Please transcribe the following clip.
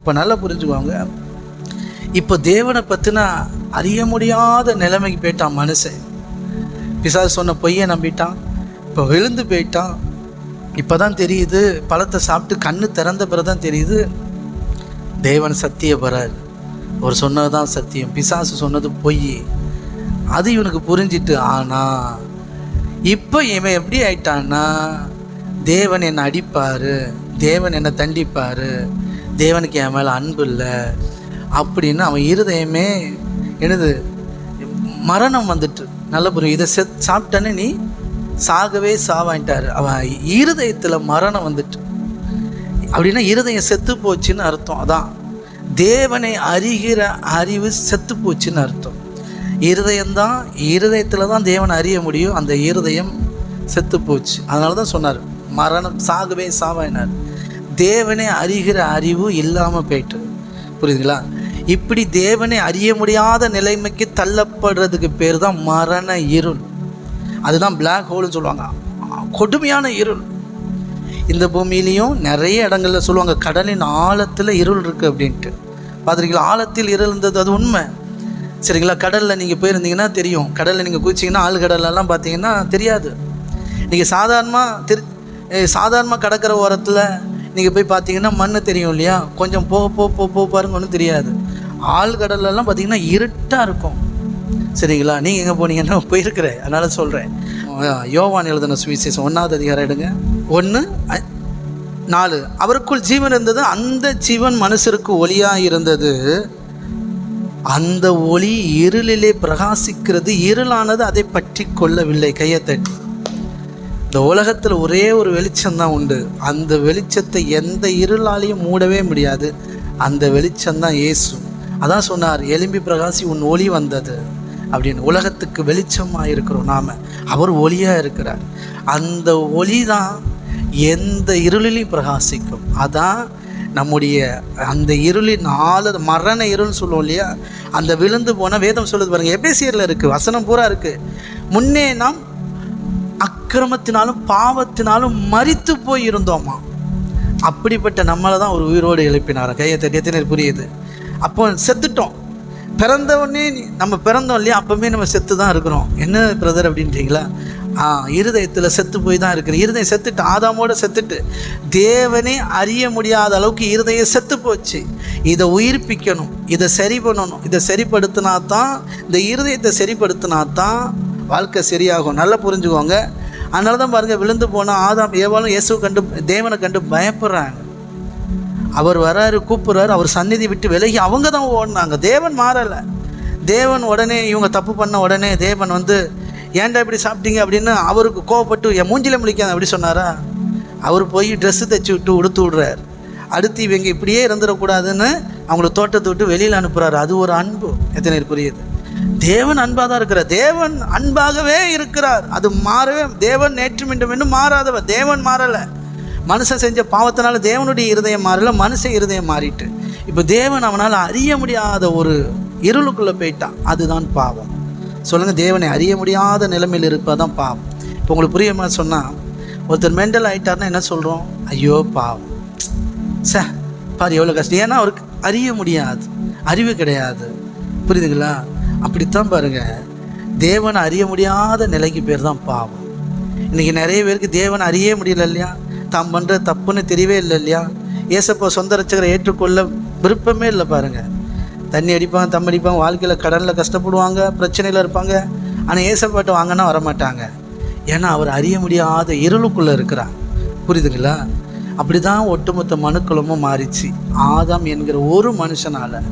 இப்போ நல்லா புரிஞ்சுக்குவாங்க. இப்போ தேவனை பற்றினா அறிய முடியாத நிலைமைக்கு போயிட்டான் மனுஷன். பிசாசு சொன்ன பொய்யை நம்பிட்டான். இப்போ விழுந்து போயிட்டான். இப்போ தான் தெரியுது பழத்தை சாப்பிட்டு கண்ணு திறந்த பிறகு தான் தெரியுது தேவன் சத்தியபரர் அவர் சொன்னது தான் சத்தியம். பிசாசு சொன்னது பொய். அது இவனுக்கு புரிஞ்சிட்டு ஆனா இப்போ இவன் எப்படி ஆயிட்டான்னா தேவன் என்னை அடிப்பார் தேவன் என்னை தண்டிப்பார் தேவனுக்கு என் மேலே அன்பு இல்லை. அப்படின்னு அவன் இருதயமே என்னது மரணம் வந்துட்டு. நல்ல புரியும் இதை செத் சாப்பிட்டேன்னு நீ சாகவே சாவான்ட்டார் அவன் இருதயத்தில் மரணம் வந்துட்டு. அப்படின்னா இருதயம் செத்து போச்சுன்னு அர்த்தம். அதான். தேவனை அறிகிற அறிவு செத்து போச்சுன்னு அர்த்தம். இருதயம்தான் இருதயத்தில் தான் தேவனை அறிய முடியும். அந்த இருதயம் செத்து போச்சு. அதனால தான் சொன்னார் மரணம் சாகவே சாவாயினார். தேவனை அறிகிற அறிவு இல்லாமல் போயிட்டு. புரியுதுங்களா? இப்படி தேவனை அறிய முடியாத நிலைமைக்கு தள்ளப்படுறதுக்கு பேர் தான் மரண இருள். அதுதான் பிளாக் ஹோல்னு சொல்லுவாங்க. கொடுமையான இருள். இந்த பூமியிலையும் நிறைய இடங்களில் சொல்லுவாங்க கடலின் ஆழத்தில் இருள் இருக்குது அப்படின்ட்டு. பார்த்துருக்கீங்களா? ஆழத்தில் இருள் இருந்தது அது உண்மை. சரிங்களா? கடலில் நீங்கள் போயிருந்தீங்கன்னா தெரியும். கடலில் நீங்கள் குதிச்சிங்கன்னா ஆள் பார்த்தீங்கன்னா தெரியாது. நீங்கள் சாதாரணமாக திரு சாதாரணமாக கடற்கரை ஓரத்தில் நீங்கள் போய் பார்த்தீங்கன்னா மண் தெரியும் இல்லையா? கொஞ்சம் போக போக போக போக பாருங்க ஒன்றும் தெரியாது. ஆழ்கடல்லாம் பார்த்தீங்கன்னா இருட்டாக இருக்கும். சரிங்களா? நீங்கள் எங்கே போனீங்கன்னா போயிருக்கிறேன். அதனால் சொல்கிறேன் யோவான் எழுதின சுவிசேஷம் ஒன்றாவது அதிகாரம் எடுங்க. ஒன்று நாலு. அவருக்குள் ஜீவன் இருந்தது அந்த ஜீவன் மனுஷருக்கு ஒளியாக இருந்தது. அந்த ஒளி இருளிலே பிரகாசிக்கிறது இருளானது அதை பற்றி கொள்ளவில்லை. கையை தட்டி. இந்த உலகத்தில் ஒரே ஒரு வெளிச்சம்தான் உண்டு. அந்த வெளிச்சத்தை எந்த இருளாலையும் மூடவே முடியாது. அந்த வெளிச்சம்தான் இயேசு. அதான் சொன்னார் எலும்பி பிரகாசி உன் ஒளி வந்தது. அப்படின்னு. உலகத்துக்கு வெளிச்சமாக இருக்கிறோம் நாம். அவர் ஒளியாக இருக்கிறார். அந்த ஒளி தான் எந்த இருளிலையும் பிரகாசிக்கும். அதான் நம்முடைய அந்த இருளின் ஆள மரண இருள்னு சொல்லுவோம் இல்லையா? அந்த விழுந்து போன வேதம் சொல்லுது பாருங்கள் எபேசியரில் இருக்குது வசனம் பூரா இருக்குது முன்னே நாம் அக்கிரமத்தினாலும் பாவத்தினாலும் மறித்து போய் இருந்தோமா அப்படிப்பட்ட நம்மளை தான் ஒரு உயிரோடு எழுப்பினார். கையை தட்டியத்தினர் புரியுது? அப்போ செத்துட்டோம். பிறந்தவொடனே நம்ம பிறந்தோம் இல்லையா? அப்பவுமே நம்ம செத்து தான் இருக்கிறோம். என்ன பிரதர் அப்படின்றீங்களா? ஆ இருதயத்தில் செத்து போய் தான் இருக்கிற இருதயம் செத்துட்டு ஆதாமோட செத்துட்டு தேவனே அறிய முடியாத அளவுக்கு இருதயம் செத்து போச்சு. இதை உயிர்ப்பிக்கணும். இதை சரி பண்ணணும். இதை சரிப்படுத்தினா தான் இந்த இருதயத்தை சரிப்படுத்தினா தான் வாழ்க்கை சரியாகும். நல்லா புரிஞ்சுக்கோங்க. அதனால தான் பாருங்கள் விழுந்து போனால் ஆதாம் ஏவாலும் இயேசு கண்டு தேவனை கண்டு பயப்படுறாங்க. அவர் வராரு கூப்பிட்றாரு அவர் சந்நிதி விட்டு விலகி அவங்க தான் ஓடினாங்க. தேவன் மாறலை. தேவன் உடனே இவங்க தப்பு பண்ண உடனே தேவன் வந்து ஏன்டா இப்படி சாப்பிட்டீங்க? அப்படின்னு அவருக்கு கோவப்பட்டு என் மூஞ்சில முழிக்காத அப்படி சொன்னாரா? அவர் போய் ட்ரெஸ்ஸு தைச்சி விட்டு உடுத்து விடுறாரு. அடுத்து இவங்க இப்படியே இருந்துடக்கூடாதுன்னு அவங்கள தோட்டத்தை விட்டு வெளியில் அனுப்புகிறாரு அது ஒரு அன்பு. எத்தனை புரியுது? தேவன் அன்பாக தான் இருக்கிறார். தேவன் அன்பாகவே இருக்கிறார். அது மாறவே தேவன் நேற்று மீண்டும் இன்னும் மாறாதவர். தேவன் மாறலை. மனுஷன் செஞ்ச பாவத்தினால தேவனுடைய இருதயம் மாறல மனுஷன் இருதயம் மாறிட்டு. இப்போ தேவன் அவனால் அறிய முடியாத ஒரு இருளுக்குள்ளே போயிட்டான். அதுதான் பாவம். சொல்லுங்கள் தேவனை அறிய முடியாத நிலைமையில் இருப்பதான் பாவம். இப்போ உங்களுக்கு புரியுமா சொன்னால் ஒருத்தர் மெண்டல் ஆகிட்டார்னா என்ன சொல்கிறோம் ஐயோ பாவம். சே பாரு எவ்வளோ கஷ்டம். ஏன்னா அவருக்கு அறிய முடியாது. அறிவு கிடையாது. புரியுதுங்களா? அப்படித்தான் பாருங்க. தேவனை அறிய முடியாத நிலைக்கு பேர் தான் பாவம். இன்னைக்கு நிறைய பேருக்கு தேவனை அறிய முடியல இல்லையா? தாம் பண்ணுற தப்புன்னு தெரியவே இல்லை இல்லையா? ஏசப்பா சொந்த ரச்சகரை ஏற்றுக்கொள்ள விருப்பமே இல்லை பாருங்க. தண்ணி அடிப்பாங்க தம் அடிப்பாங்க வாழ்க்கையில் கடனில் கஷ்டப்படுவாங்க பிரச்சனையில் இருப்பாங்க. ஆனால் ஏசப்பாட்ட வாங்கன்னா வரமாட்டாங்க. ஏன்னா அவர் அறிய முடியாத இருளுக்குள்ளே இருக்கிறார். புரியுதுங்களா? அப்படி தான் ஒட்டுமொத்த மனுக்குளமும் மாறிச்சு. ஆதாம் என்கிற ஒரு மனுஷனால்